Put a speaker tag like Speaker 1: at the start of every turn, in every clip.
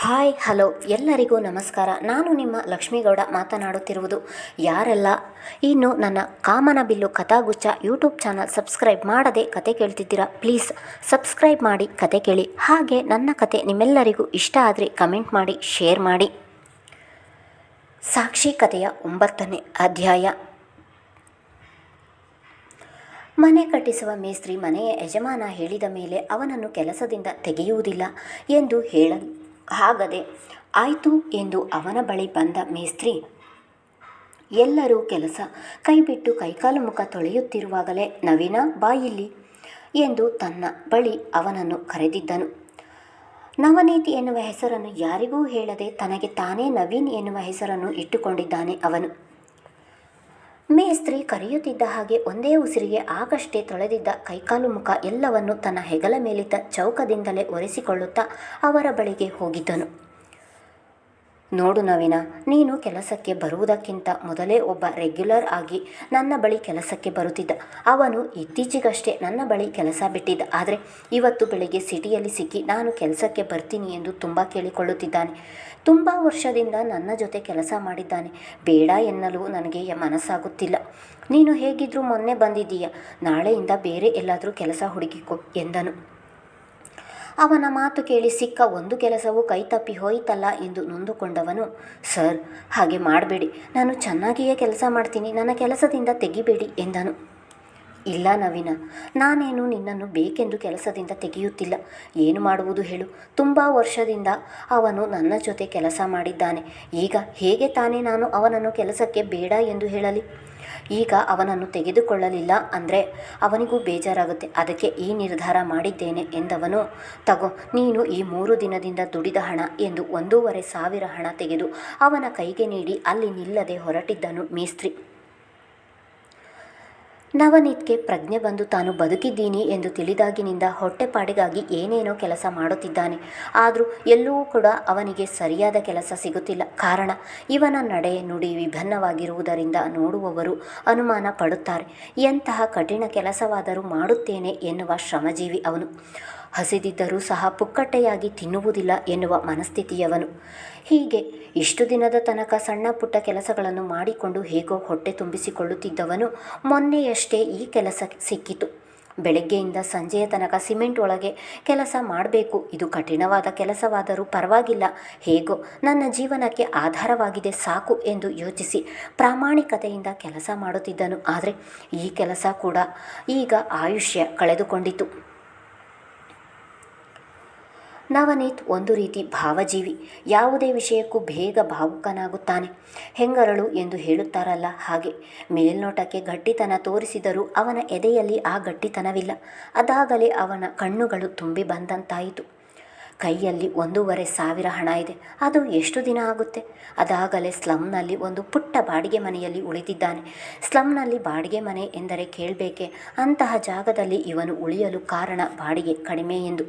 Speaker 1: Hi, hello. ಎಲ್ಲರಿಗೂ ನಮಸ್ಕಾರ. ನಾನು ನಿಮ್ಮ ಲಕ್ಷ್ಮೀಗೌಡ ಮಾತನಾಡುತ್ತಿರುವುದು ಯಾರೆಲ್ಲ? ಇನ್ನು ನನ್ನ Kamana Billu Kathaguchha YouTube channel subscribe ಮಾಡದೆ ಕತೆ ಕೇಳ್ತಿದ್ದೀರಾ? ಪ್ಲೀಸ್ ಸಬ್ಸ್ಕ್ರೈಬ್ ಮಾಡಿ ಕತೆ ಕೇಳಿ. ಹಾಗೆ ನನ್ನ ಕತೆ ನಿಮ್ಮೆಲ್ಲರಿಗೂ ಇಷ್ಟ ಆದರೆ ಕಮೆಂಟ್ ಮಾಡಿ, ಶೇರ್ ಮಾಡಿ. ಸಾಕ್ಷಿ ಕಥೆಯ ಒಂಬತ್ತನೇ ಅಧ್ಯಾಯ. ಮನೆ ಕಟ್ಟಿಸುವ ಮೇಸ್ತ್ರಿ ಮನೆಯ ಯಜಮಾನ ಹೇಳಿದ ಮೇಲೆ ಅವನನ್ನು ಕೆಲಸದಿಂದ ತೆಗೆಯುವುದಿಲ್ಲ ಎಂದು ಹೇಳ ಹಾಗದೆ, ಆಯಿತು ಎಂದು ಅವನ ಬಳಿ ಬಂದ ಮೇಸ್ತ್ರಿ, ಎಲ್ಲರೂ ಕೆಲಸ, ಕೈಬಿಟ್ಟು ಕೈಕಾಲು ಮುಖ ತೊಳೆಯುತ್ತಿರುವಾಗಲೇ ನವೀನ ಬಾಯಿಲ್ಲಿ ಎಂದು ತನ್ನ ಬಳಿ ಅವನನ್ನು ಕರೆದಿದ್ದನು. ನವನೀತಿ ಎನ್ನುವ ಹೆಸರನ್ನು ಯಾರಿಗೂ ಹೇಳದೆ ತನಗೆ ತಾನೇ ನವೀನ್ ಎನ್ನುವ ಹೆಸರನ್ನು ಇಟ್ಟುಕೊಂಡಿದ್ದಾನೆ ಅವನು. ಮೇಸ್ತ್ರಿ ಕರೆಯುತ್ತಿದ್ದ ಹಾಗೆ ಒಂದೇ ಉಸಿರಿಗೆ ಆಗಷ್ಟೇ ತೊಳೆದಿದ್ದ ಕೈಕಾಲು ಮುಖ ಎಲ್ಲವನ್ನು ತನ್ನ ಹೆಗಲ ಮೇಲಿದ್ದ ಚೌಕದಿಂದಲೇ ಒರೆಸಿಕೊಳ್ಳುತ್ತಾ ಅವರ ಬಳಿಗೆ ಹೋಗಿದ್ದನು. ನೋಡು ನವೀನ, ನೀನು ಕೆಲಸಕ್ಕೆ ಬರುವುದಕ್ಕಿಂತ ಮೊದಲೇ ಒಬ್ಬ ರೆಗ್ಯುಲರ್ ಆಗಿ ನನ್ನ ಬಳಿ ಕೆಲಸಕ್ಕೆ ಬರುತ್ತಿದ್ದ. ಅವನು ಇತ್ತೀಚೆಗಷ್ಟೇ ನನ್ನ ಬಳಿ ಕೆಲಸ ಬಿಟ್ಟಿದ್ದ. ಆದರೆ ಇವತ್ತು ಬೆಳಿಗ್ಗೆ ಸಿಟಿಯಲ್ಲಿ ಸಿಕ್ಕಿ ನಾನು ಕೆಲಸಕ್ಕೆ ಬರ್ತೀನಿ ಎಂದು ತುಂಬ ಕೇಳಿಕೊಳ್ಳುತ್ತಿದ್ದಾನೆ. ತುಂಬ ವರ್ಷದಿಂದ ನನ್ನ ಜೊತೆ ಕೆಲಸ ಮಾಡಿದ್ದಾನೆ. ಬೇಡ ಎನ್ನಲು ನನಗೆ ಮನಸ್ಸಾಗುತ್ತಿಲ್ಲ. ನೀನು ಹೇಗಿದ್ರೂ ಮೊನ್ನೆ ಬಂದಿದ್ದೀಯ. ನಾಳೆಯಿಂದ ಬೇರೆ ಎಲ್ಲಾದರೂ ಕೆಲಸ ಹುಡುಕಿಕೊ ಎಂದನು. ಅವನ ಮಾತು ಕೇಳಿ ಸಿಕ್ಕ ಒಂದು ಕೆಲಸವು ಕೈತಪ್ಪಿ ಹೋಯಿತಲ್ಲ ಎಂದು ನೊಂದುಕೊಂಡವನು, ಸರ್, ಹಾಗೆ ಮಾಡಬೇಡಿ. ನಾನು ಚೆನ್ನಾಗಿಯೇ ಕೆಲಸ ಮಾಡ್ತೀನಿ. ನನ್ನ ಕೆಲಸದಿಂದ ತೆಗಿಬೇಡಿ, ಎಂದನು. ಇಲ್ಲ ನವೀನ, ನಾನೇನು ನಿನ್ನನ್ನು ಬೇಕೆಂದು ಕೆಲಸದಿಂದ ತೆಗೆಯುತ್ತಿಲ್ಲ. ಏನು ಮಾಡುವುದು ಹೇಳು. ತುಂಬ ವರ್ಷದಿಂದ ಅವನು ನನ್ನ ಜೊತೆ ಕೆಲಸ ಮಾಡಿದ್ದಾನೆ. ಈಗ ಹೇಗೆ ತಾನೇ ನಾನು ಅವನನ್ನು ಕೆಲಸಕ್ಕೆ ಬೇಡ ಎಂದು ಹೇಳಲಿ? ಈಗ ಅವನನ್ನು ತೆಗೆದುಕೊಳ್ಳಲಿಲ್ಲ ಅಂದರೆ ಅವನಿಗೂ ಬೇಜಾರಾಗುತ್ತೆ. ಅದಕ್ಕೆ ಈ ನಿರ್ಧಾರ ಮಾಡಿದ್ದೇನೆ ಎಂದವನು, ತಗೋ, ನೀನು ಈ ಮೂರು ದಿನದಿಂದ ದುಡಿದ ಹಣ ಎಂದು ಒಂದೂವರೆ ಸಾವಿರ ಹಣ ತೆಗೆದು ಅವನ ಕೈಗೆ ನೀಡಿ ಅಲ್ಲಿ ನಿಲ್ಲದೆ ಹೊರಟಿದ್ದನು ಮೇಸ್ತ್ರಿ. ನವನೀತ್ಗೆ ಪ್ರಜ್ಞೆ ಬಂದು ತಾನು ಬದುಕಿದ್ದೀನಿ ಎಂದು ತಿಳಿದಾಗಿನಿಂದ ಹೊಟ್ಟೆಪಾಡಿಗಾಗಿ ಏನೇನೋ ಕೆಲಸ ಮಾಡುತ್ತಿದ್ದಾನೆ. ಆದರೂ ಎಲ್ಲೂ ಕೂಡ ಅವನಿಗೆ ಸರಿಯಾದ ಕೆಲಸ ಸಿಗುತ್ತಿಲ್ಲ. ಕಾರಣ, ಇವನ ನಡೆ ನುಡಿ ವಿಭಿನ್ನವಾಗಿರುವುದರಿಂದ ನೋಡುವವರು ಅನುಮಾನ ಪಡುತ್ತಾರೆ. ಎಂತಹ ಕಠಿಣ ಕೆಲಸವಾದರೂ ಮಾಡುತ್ತೇನೆ ಎನ್ನುವ ಶ್ರಮಜೀವಿ ಅವನು. ಹಸಿದಿದ್ದರೂ ಸಹ ಪುಕ್ಕಟ್ಟೆಯಾಗಿ ತಿನ್ನುವುದಿಲ್ಲ ಎನ್ನುವ ಮನಸ್ಥಿತಿಯವನು. ಹೀಗೆ ಇಷ್ಟು ದಿನದ ತನಕ ಸಣ್ಣ ಪುಟ್ಟ ಕೆಲಸಗಳನ್ನು ಮಾಡಿಕೊಂಡು ಹೇಗೋ ಹೊಟ್ಟೆ ತುಂಬಿಸಿಕೊಳ್ಳುತ್ತಿದ್ದವನು ಮೊನ್ನೆಯಷ್ಟೇ ಈ ಕೆಲಸ ಸಿಕ್ಕಿತು. ಬೆಳಗ್ಗೆಯಿಂದ ಸಂಜೆಯ ತನಕ ಸಿಮೆಂಟ್ ಒಳಗೆ ಕೆಲಸ ಮಾಡಬೇಕು. ಇದು ಕಠಿಣವಾದ ಕೆಲಸವಾದರೂ ಪರವಾಗಿಲ್ಲ. ಹೇಗೋ ನನ್ನ ಜೀವನಕ್ಕೆ ಆಧಾರವಾಗಿದೆ ಸಾಕು ಎಂದು ಯೋಚಿಸಿ ಪ್ರಾಮಾಣಿಕತೆಯಿಂದ ಕೆಲಸ ಮಾಡುತ್ತಿದ್ದನು. ಆದರೆ ಈ ಕೆಲಸ ಕೂಡ ಈಗ ಆಯುಷ್ಯ ಕಳೆದುಕೊಂಡಿತು. ನವನೀತ್ ಒಂದು ರೀತಿ ಭಾವಜೀವಿ. ಯಾವುದೇ ವಿಷಯಕ್ಕೂ ಬೇಗ ಭಾವುಕನಾಗುತ್ತಾನೆ. ಹೆಂಗರಳು ಎಂದು ಹೇಳುತ್ತಾರಲ್ಲ ಹಾಗೆ. ಮೇಲ್ನೋಟಕ್ಕೆ ಗಟ್ಟಿತನ ತೋರಿಸಿದರೂ ಅವನ ಎದೆಯಲ್ಲಿ ಆ ಗಟ್ಟಿತನವಿಲ್ಲ. ಅದಾಗಲೇ ಅವನ ಕಣ್ಣುಗಳು ತುಂಬಿ ಬಂದಂತಾಯಿತು. ಕೈಯಲ್ಲಿ ಒಂದೂವರೆ ಸಾವಿರ ಹಣ ಇದೆ. ಅದು ಎಷ್ಟು ದಿನ ಆಗುತ್ತೆ? ಅದಾಗಲೇ ಸ್ಲಮ್ನಲ್ಲಿ ಒಂದು ಪುಟ್ಟ ಬಾಡಿಗೆ ಮನೆಯಲ್ಲಿ ಉಳಿದಿದ್ದಾನೆ. ಸ್ಲಮ್ನಲ್ಲಿ ಬಾಡಿಗೆ ಮನೆ ಎಂದರೆ ಕೇಳಬೇಕೆ? ಅಂತಹ ಜಾಗದಲ್ಲಿ ಇವನು ಉಳಿಯಲು ಕಾರಣ ಬಾಡಿಗೆ ಕಡಿಮೆ ಎಂದು.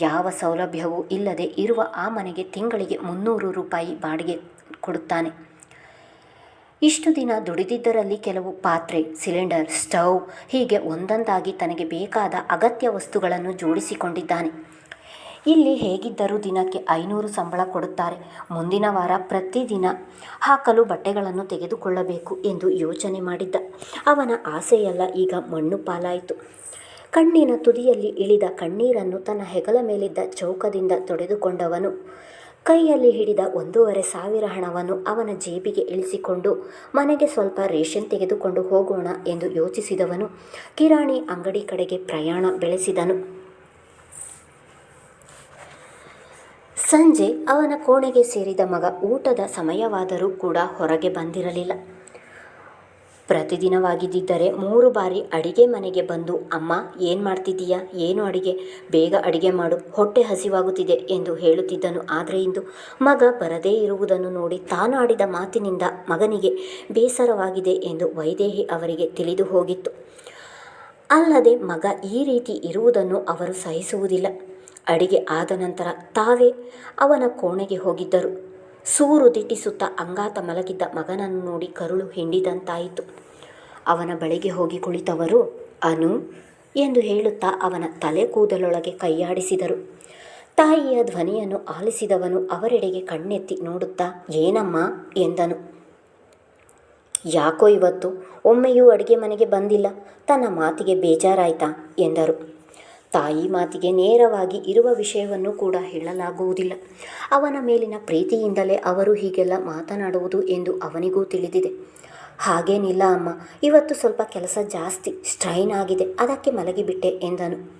Speaker 1: ಯಾವ ಸೌಲಭ್ಯವೂ ಇಲ್ಲದೆ ಇರುವ ಆ ಮನೆಗೆ ತಿಂಗಳಿಗೆ ಮುನ್ನೂರು ರೂಪಾಯಿ ಬಾಡಿಗೆ ಕೊಡುತ್ತಾನೆ. ಇಷ್ಟು ದಿನ ದುಡಿದಿದ್ದರಲ್ಲಿ ಕೆಲವು ಪಾತ್ರೆ, ಸಿಲಿಂಡರ್, ಸ್ಟವ್ ಹೀಗೆ ಒಂದೊಂದಾಗಿ ತನಗೆ ಬೇಕಾದ ಅಗತ್ಯ ವಸ್ತುಗಳನ್ನು ಜೋಡಿಸಿಕೊಂಡಿದ್ದಾನೆ. ಇಲ್ಲಿ ಹೇಗಿದ್ದರೂ ದಿನಕ್ಕೆ ಐನೂರು ಸಂಬಳ ಕೊಡುತ್ತಾರೆ. ಮುಂದಿನ ವಾರ ಪ್ರತಿದಿನ ಹಾಕಲು ಬಟ್ಟೆಗಳನ್ನು ತೆಗೆದುಕೊಳ್ಳಬೇಕು ಎಂದು ಯೋಚನೆ ಮಾಡಿದ್ದ. ಅವನ ಆಸೆಯೆಲ್ಲ ಈಗ ಮಣ್ಣು ಪಾಲಾಯಿತು. ಕಣ್ಣಿನ ತುದಿಯಲ್ಲಿ ಇಳಿದ ಕಣ್ಣೀರನ್ನು ತನ್ನ ಹೆಗಲ ಮೇಲಿದ್ದ ಚೌಕದಿಂದ ತೊಡೆದುಕೊಂಡವನು. ಕೈಯಲ್ಲಿ ಹಿಡಿದ ಒಂದೂವರೆ ಸಾವಿರ ಹಣವನ್ನು ಅವನ ಜೇಬಿಗೆ ಇಳಿಸಿಕೊಂಡು, ಮನೆಗೆ ಸ್ವಲ್ಪ ರೇಷನ್ ತೆಗೆದುಕೊಂಡು ಹೋಗೋಣ ಎಂದು ಯೋಚಿಸಿದವನು. ಕಿರಾಣಿ ಅಂಗಡಿ ಕಡೆಗೆ ಪ್ರಯಾಣ ಬೆಳೆಸಿದನು. ಸಂಜೆ ಅವನ ಕೋಣೆಗೆ ಸೇರಿದ ಮಗ ಊಟದ ಸಮಯವಾದರೂ ಕೂಡ ಹೊರಗೆ ಬಂದಿರಲಿಲ್ಲ. ಪ್ರತಿದಿನವಾಗಿದ್ದರೆ ಮೂರು ಬಾರಿ ಅಡಿಗೆ ಮನೆಗೆ ಬಂದು, ಅಮ್ಮ, ಏನು ಮಾಡ್ತಿದ್ದೀಯಾ? ಏನು ಅಡಿಗೆ? ಬೇಗ ಅಡಿಗೆ ಮಾಡು, ಹೊಟ್ಟೆ ಹಸಿವಾಗುತ್ತಿದೆ ಎಂದು ಹೇಳುತ್ತಿದ್ದನು. ಆದರೆ ಇಂದು ಮಗ ಬರದೇ ಇರುವುದನ್ನು ನೋಡಿ ತಾನು ಆಡಿದ ಮಾತಿನಿಂದ ಮಗನಿಗೆ ಬೇಸರವಾಗಿದೆ ಎಂದು ವೈದೇಹಿ ಅವರಿಗೆ ತಿಳಿದು ಹೋಗಿತ್ತು. ಅಲ್ಲದೆ ಮಗ ಈ ರೀತಿ ಇರುವುದನ್ನು ಅವರು ಸಹಿಸುವುದಿಲ್ಲ. ಅಡಿಗೆ ಆದ ನಂತರ ತಾವೇ ಅವನ ಕೋಣೆಗೆ ಹೋಗಿದ್ದರು. ಸೂರು ದಿಟ್ಟಿಸುತ್ತಾ ಅಂಗಾತ ಮಲಗಿದ್ದ ಮಗನನ್ನು ನೋಡಿ ಕರುಳು ಹಿಂಡಿದಂತಾಯಿತು. ಅವನ ಬಳಿಗೆ ಹೋಗಿ ಕುಳಿತವರು, ಅನು ಎಂದು ಹೇಳುತ್ತಾ ಅವನ ತಲೆ ಕೂದಲೊಳಗೆ ಕೈಯಾಡಿಸಿದರು. ತಾಯಿಯ ಧ್ವನಿಯನ್ನು ಆಲಿಸಿದವನು ಅವರೆಡೆಗೆ ಕಣ್ಣೆತ್ತಿ ನೋಡುತ್ತಾ, ಏನಮ್ಮ? ಎಂದನು. ಯಾಕೋ ಇವತ್ತು? ಒಮ್ಮೆಯೂ ಅಡುಗೆ ಮನೆಗೆ ಬಂದಿಲ್ಲ. ತನ್ನ ಮಾತಿಗೆ ಬೇಜಾರಾಯ್ತಾ? ಎಂದರು. ತಾಯಿ ಮಾತಿಗೆ ನೇರವಾಗಿ ಇರುವ ವಿಷಯವನ್ನು ಕೂಡ ಹೇಳಲಾಗುವುದಿಲ್ಲ. ಅವನ ಮೇಲಿನ ಪ್ರೀತಿಯಿಂದಲೇ ಅವರು ಹೀಗೆಲ್ಲ ಮಾತನಾಡುವುದು ಎಂದು ಅವನಿಗೂ ತಿಳಿದಿದೆ. ಹಾಗೇನಿಲ್ಲ ಅಮ್ಮ, ಇವತ್ತು ಸ್ವಲ್ಪ ಕೆಲಸ ಜಾಸ್ತಿ, ಸ್ಟ್ರೈನ್ ಆಗಿದೆ, ಅದಕ್ಕೆ ಮಲಗಿಬಿಟ್ಟೆ, ಎಂದನು.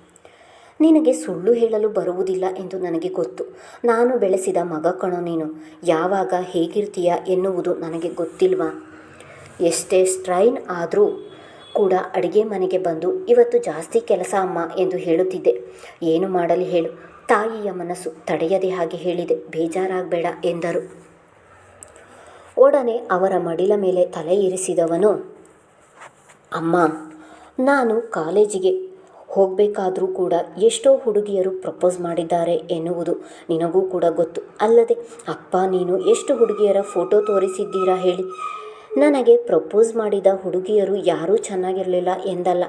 Speaker 1: ನಿನಗೆ ಸುಳ್ಳು ಹೇಳಲು ಬರುವುದಿಲ್ಲ ಎಂದು ನನಗೆ ಗೊತ್ತು. ನಾನು ಬೆಳೆಸಿದ ಮಗ ಕಣೋ ನೀನು, ಯಾವಾಗ ಹೇಗಿರ್ತೀಯ ಎನ್ನುವುದು ನನಗೆ ಗೊತ್ತಿಲ್ವಾ? ಎಷ್ಟೇ ಸ್ಟ್ರೈನ್ ಆದರೂ ಕೂಡ ಅಡುಗೆ ಮನೆಗೆ ಬಂದು, ಇವತ್ತು ಜಾಸ್ತಿ ಕೆಲಸ ಅಮ್ಮ ಎಂದು ಹೇಳುತ್ತಿದ್ದೆ. ಏನು ಮಾಡಲಿ ಹೇಳು. ತಾಯಿಯ ಮನಸ್ಸು ತಡೆಯದೆ ಹಾಗೆ ಹೇಳಿದೆ. ಬೇಜಾರಾಗಬೇಡ ಎಂದರು. ಒಡನೆ ಅವರ ಮಡಿಲ ಮೇಲೆ ತಲೆ ಇರಿಸಿದವನು, ಅಮ್ಮ, ನಾನು ಕಾಲೇಜಿಗೆ ಹೋಗಬೇಕಾದರೂ ಕೂಡ ಎಷ್ಟೋ ಹುಡುಗಿಯರು ಪ್ರಪೋಸ್ ಮಾಡಿದ್ದಾರೆ ಎನ್ನುವುದು ನಿನಗೂ ಕೂಡ ಗೊತ್ತು. ಅಲ್ಲದೆ, ಅಪ್ಪ, ನೀನು ಎಷ್ಟು ಹುಡುಗಿಯರ ಫೋಟೋ ತೋರಿಸಿದ್ದೀರಾ ಹೇಳಿ. ನನಗೆ ಪ್ರಪೋಸ್ ಮಾಡಿದ ಹುಡುಗಿಯರು ಯಾರೂ ಚೆನ್ನಾಗಿರಲಿಲ್ಲ ಎಂದಲ್ಲ.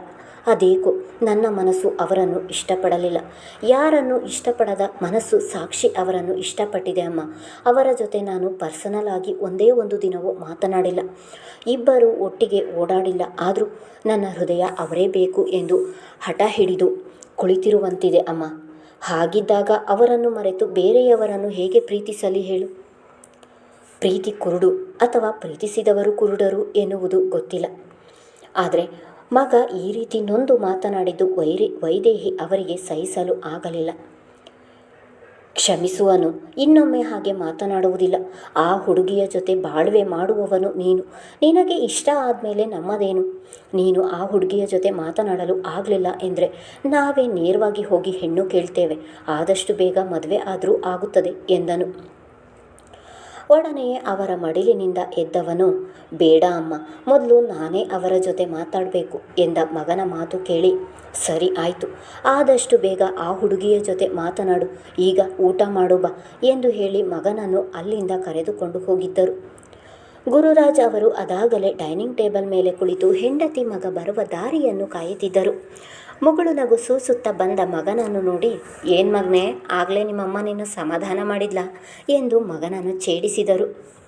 Speaker 1: ಅದೇಕೋ, ನನ್ನ ಮನಸ್ಸು ಅವರನ್ನು ಇಷ್ಟಪಡಲಿಲ್ಲ. ಯಾರನ್ನು ಇಷ್ಟಪಡದ ಮನಸ್ಸು ಸಾಕ್ಷಿ ಅವರನ್ನು ಇಷ್ಟಪಟ್ಟಿದೆ ಅಮ್ಮ. ಅವರ ಜೊತೆ ನಾನು ಪರ್ಸನಲ್ ಆಗಿ ಒಂದೇ ಒಂದು ದಿನವೂ ಮಾತನಾಡಿಲ್ಲ. ಇಬ್ಬರು ಒಟ್ಟಿಗೆ ಓಡಾಡಿಲ್ಲ. ಆದರೂ ನನ್ನ ಹೃದಯ ಅವರೇ ಬೇಕು ಎಂದು ಹಠ ಹಿಡಿದು ಕುಳಿತಿರುವಂತಿದೆ ಅಮ್ಮ. ಹಾಗಿದ್ದಾಗ ಅವರನ್ನು ಮರೆತು ಬೇರೆಯವರನ್ನು ಹೇಗೆ ಪ್ರೀತಿಸಲಿ ಹೇಳು. ಪ್ರೀತಿ ಕುರುಡು ಅಥವಾ ಪ್ರೀತಿಸಿದವರು ಕುರುಡರು ಎನ್ನುವುದು ಗೊತ್ತಿಲ್ಲ. ಆದರೆ ಮಗ ಈ ರೀತಿ ನೊಂದು ಮಾತನಾಡಿದ್ದು ವೈರಿ, ವೈದೇಹಿ ಅವರಿಗೆ ಸಹಿಸಲು ಆಗಲಿಲ್ಲ. ಕ್ಷಮಿಸುವನು, ಇನ್ನೊಮ್ಮೆ ಹಾಗೆ ಮಾತನಾಡುವುದಿಲ್ಲ. ಆ ಹುಡುಗಿಯ ಜೊತೆ ಬಾಳ್ವೆ ಮಾಡುವವನು ನೀನು. ನಿನಗೆ ಇಷ್ಟ ಆದಮೇಲೆ ನಮ್ಮದೇನು? ನೀನು ಆ ಹುಡುಗಿಯ ಜೊತೆ ಮಾತನಾಡಲು ಆಗಲಿಲ್ಲ ಎಂದರೆ ನಾವೇ ನೇರವಾಗಿ ಹೋಗಿ ಹೆಣ್ಣು ಕೇಳ್ತೇವೆ. ಆದಷ್ಟು ಬೇಗ ಮದುವೆ ಆದರೂ ಆಗುತ್ತದೆ ಎಂದನು. ಒಡನೆಯೇ ಅವರ ಮಡಿಲಿನಿಂದ ಎದ್ದವನು, ಬೇಡ ಅಮ್ಮ, ಮೊದಲು ನಾನೇ ಅವರ ಜೊತೆ ಮಾತಾಡಬೇಕು ಎಂದ ಮಗನ ಮಾತು ಕೇಳಿ. ಸರಿ ಆಯಿತು, ಆದಷ್ಟು ಬೇಗ ಆ ಹುಡುಗಿಯ ಜೊತೆ ಮಾತನಾಡು, ಈಗ ಊಟ ಮಾಡು ಬಾ ಎಂದು ಹೇಳಿ ಮಗನನ್ನು ಅಲ್ಲಿಂದ ಕರೆದುಕೊಂಡು ಹೋಗಿದ್ದರು. ಗುರುರಾಜ್ ಅವರು ಅದಾಗಲೇ ಡೈನಿಂಗ್ ಟೇಬಲ್ ಮೇಲೆ ಕುಳಿತು ಹೆಂಡತಿ ಮಗ ಬರುವ ದಾರಿಯನ್ನು ಕಾಯುತ್ತಿದ್ದರು. ಮುಗುಳು ನಗು ಸೂಸುತ್ತಾ ಬಂದ ಮಗನನ್ನು ನೋಡಿ, ಏನು ಮಗನೇ, ಆಗಲೇ ನಿಮ್ಮಮ್ಮ ನೀನು ಸಮಾಧಾನ ಮಾಡಿದ್ಲಾ? ಎಂದು ಮಗನನ್ನು ಛೇಡಿಸಿದರು.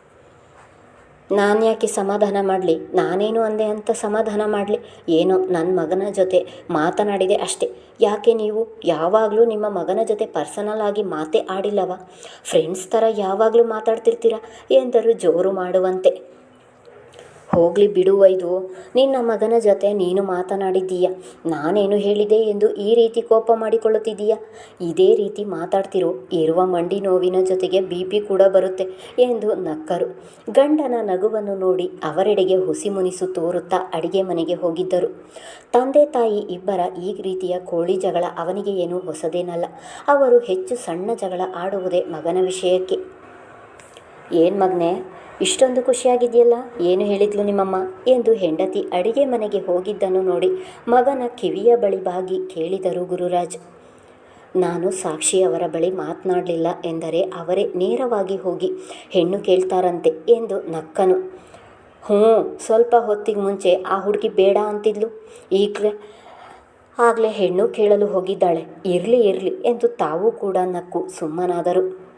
Speaker 1: ನಾನು ಯಾಕೆ ಸಮಾಧಾನ ಮಾಡಲಿ? ನಾನೇನು ಅಂದೆ ಅಂತ ಸಮಾಧಾನ ಮಾಡಲಿ? ಏನೋ ನನ್ನ ಮಗನ ಜೊತೆ ಮಾತನಾಡಿದೆ ಅಷ್ಟೆ. ಯಾಕೆ ನೀವು? ಯಾವಾಗಲೂ ನಿಮ್ಮ ಮಗನ ಜೊತೆ ಪರ್ಸನಲ್ ಆಗಿ ಮಾತೇ ಆಡಿಲ್ಲವ? ಫ್ರೆಂಡ್ಸ್ ಥರ ಯಾವಾಗಲೂ ಮಾತಾಡ್ತಿರ್ತೀರಾ? ಎಂದರು ಜೋರು ಮಾಡುವಂತೆ. ಹೋಗಲಿ ಬಿಡು ವೈದು. ನಿನ್ನ ಮಗನ ಜೊತೆ ನೀನು ಮಾತನಾಡಿದ್ದೀಯ. ನಾನೇನು ಹೇಳಿದೆ ಎಂದು ಈ ರೀತಿ ಕೋಪ ಮಾಡಿಕೊಳ್ಳುತ್ತಿದ್ದೀಯ? ಇದೇ ರೀತಿ ಮಾತಾಡ್ತಿರೋ. ಇರುವ ಮಂಡಿ ನೋವಿನ ಜೊತೆಗೆ ಬಿ ಪಿ ಕೂಡ ಬರುತ್ತೆ ಎಂದು ನಕ್ಕರು. ಗಂಡನ ನಗುವನ್ನು ನೋಡಿ ಅವರೆಡೆಗೆ ಹುಸಿ ಮುನಿಸು ತೋರುತ್ತಾ ಅಡಿಗೆ ಮನೆಗೆ ಹೋಗಿದ್ದರು. ತಂದೆ ತಾಯಿ ಇಬ್ಬರ ಈ ರೀತಿಯ ಕೋಳಿ ಜಗಳ ಅವನಿಗೆ ಏನು ಹೊಸದೇನಲ್ಲ. ಅವರು ಹೆಚ್ಚು ಸಣ್ಣ ಜಗಳ ಆಡುವುದೇ ಮಗನ ವಿಷಯಕ್ಕೆ. ಏನು ಮಗನೇ? ಇಷ್ಟೊಂದು ಖುಷಿಯಾಗಿದೆಯಲ್ಲ? ಏನು ಹೇಳಿದ್ಲು ನಿಮ್ಮಮ್ಮ? ಎಂದು ಹೆಂಡತಿ ಅಡಿಗೆ ಮನೆಗೆ ಹೋಗಿದ್ದನ್ನು ನೋಡಿ ಮಗನ ಕಿವಿಯ ಬಳಿ ಬಾಗಿ ಕೇಳಿದರು ಗುರುರಾಜ್. ನಾನು ಸಾಕ್ಷಿ ಅವರ ಬಳಿ ಮಾತನಾಡಲಿಲ್ಲ ಎಂದರೆ ಅವರೇ ನೇರವಾಗಿ ಹೋಗಿ ಹೆಣ್ಣು ಕೇಳ್ತಾರಂತೆ ಎಂದು ನಕ್ಕನು. ಹ್ಞೂ, ಸ್ವಲ್ಪ ಹೊತ್ತಿಗೆ ಮುಂಚೆ ಆ ಹುಡುಗಿ ಬೇಡ ಅಂತಿದ್ಲು. ಈಗಲೇ, ಆಗಲೇ ಹೆಣ್ಣು ಕೇಳಲು ಹೋಗಿದ್ದಾಳೆ. ಇರಲಿ ಇರಲಿ ಎಂದು ತಾವು ಕೂಡ ನಕ್ಕು ಸುಮ್ಮನಾದರು.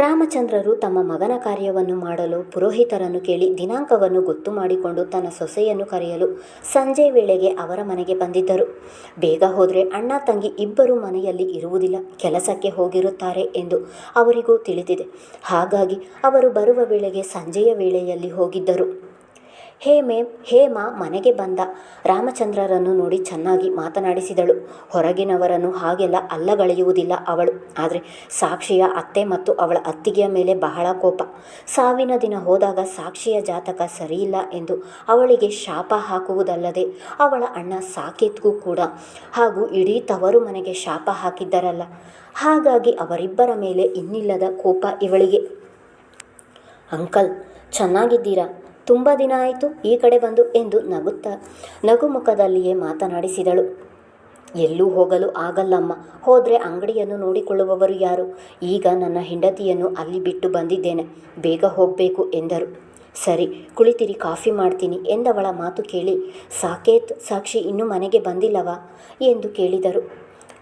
Speaker 1: ರಾಮಚಂದ್ರರು ತಮ್ಮ ಮಗನ ಕಾರ್ಯವನ್ನು ಮಾಡಲು ಪುರೋಹಿತರನ್ನು ಕೇಳಿ ದಿನಾಂಕವನ್ನು ಗೊತ್ತು ಮಾಡಿಕೊಂಡು ತನ್ನ ಸೊಸೆಯನ್ನು ಕರೆಯಲು ಸಂಜೆ ವೇಳೆಗೆ ಅವರ ಮನೆಗೆ ಬಂದಿದ್ದರು. ಬೇಗ ಹೋದರೆ ಅಣ್ಣ ತಂಗಿ ಇಬ್ಬರು ಮನೆಯಲ್ಲಿ ಇರುವುದಿಲ್ಲ, ಕೆಲಸಕ್ಕೆ ಹೋಗಿರುತ್ತಾರೆ ಎಂದು ಅವರಿಗೂ ತಿಳಿದಿದೆ. ಹಾಗಾಗಿ ಅವರು ಬರುವ ವೇಳೆಗೆ ಸಂಜೆಯ ವೇಳೆಯಲ್ಲಿ ಹೋಗಿದ್ದರು. ಹೇಮೆ ಹೇಮ ಮನೆಗೆ ಬಂದ. ರಾಮಚಂದ್ರರನ್ನು ನೋಡಿ ಚೆನ್ನಾಗಿ ಮಾತನಾಡಿಸಿದಳು. ಹೊರಗಿನವರನ್ನು ಹಾಗೆಲ್ಲ ಅಲ್ಲಗಳೆಯುವುದಿಲ್ಲ ಅವಳು. ಆದರೆ ಸಾಕ್ಷಿಯ ಅತ್ತೆ ಮತ್ತು ಅವಳ ಅತ್ತಿಗೆಯ ಮೇಲೆ ಬಹಳ ಕೋಪ. ಸಾವಿನ ದಿನ ಹೋದಾಗ ಸಾಕ್ಷಿಯ ಜಾತಕ ಸರಿಯಿಲ್ಲ ಎಂದು ಅವಳಿಗೆ ಶಾಪ ಹಾಕುವುದಲ್ಲದೆ ಅವಳ ಅಣ್ಣ ಸಾಕೇತ್ಗೂ ಕೂಡ ಹಾಗೂ ಇಡೀ ತವರು ಮನೆಗೆ ಶಾಪ ಹಾಕಿದ್ದರಲ್ಲ. ಹಾಗಾಗಿ ಅವರಿಬ್ಬರ ಮೇಲೆ ಇನ್ನಿಲ್ಲದ ಕೋಪ ಇವಳಿಗೆ. ಅಂಕಲ್, ಚೆನ್ನಾಗಿದ್ದೀರಾ? ತುಂಬ ದಿನ ಆಯಿತು ಈ ಕಡೆ ಬಂದು ಎಂದು ನಗುತ್ತಾ ನಗುಮುಖದಲ್ಲಿಯೇ ಮಾತನಾಡಿಸಿದಳು. ಎಲ್ಲೂ ಹೋಗಲು ಆಗಲ್ಲಮ್ಮ, ಹೋದರೆ ಅಂಗಡಿಯನ್ನು ನೋಡಿಕೊಳ್ಳುವವರು ಯಾರು? ಈಗ ನನ್ನ ಹೆಂಡತಿಯನ್ನು ಅಲ್ಲಿ ಬಿಟ್ಟು ಬಂದಿದ್ದೇನೆ, ಬೇಗ ಹೋಗಬೇಕು ಎಂದರು. ಸರಿ, ಕುಳಿತಿರಿ, ಕಾಫಿ ಮಾಡ್ತೀನಿ ಎಂದವಳ ಮಾತು ಕೇಳಿ, ಸಾಕೇತ್, ಸಾಕ್ಷಿ ಇನ್ನೂ ಮನೆಗೆ ಬಂದಿಲ್ಲವಾ? ಎಂದು ಕೇಳಿದರು.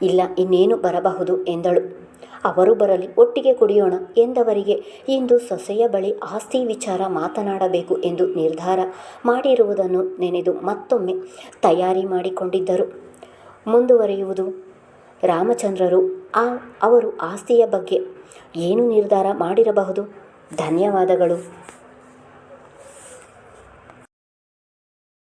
Speaker 1: ಇಲ್ಲ, ಇನ್ನೇನು ಬರಬಹುದು ಎಂದಳು. ಅವರು ಬರಲಿ, ಒಟ್ಟಿಗೆ ಕುಡಿಯೋಣ ಎಂದವರಿಗೆ ಇಂದು ಸೊಸೆಯ ಬಳಿ ಆಸ್ತಿ ವಿಚಾರ ಮಾತನಾಡಬೇಕು ಎಂದು ನಿರ್ಧಾರ ಮಾಡಿರುವುದನ್ನು ನೆನೆದು ಮತ್ತೊಮ್ಮೆ ತಯಾರಿ ಮಾಡಿಕೊಂಡಿದ್ದರು. ಮುಂದುವರಿಯುವುದು. ರಾಮಚಂದ್ರರು, ಆ, ಅವರು ಆಸ್ತಿಯ ಬಗ್ಗೆ ಏನು ನಿರ್ಧಾರ ಮಾಡಿರಬಹುದು? ಧನ್ಯವಾದಗಳು.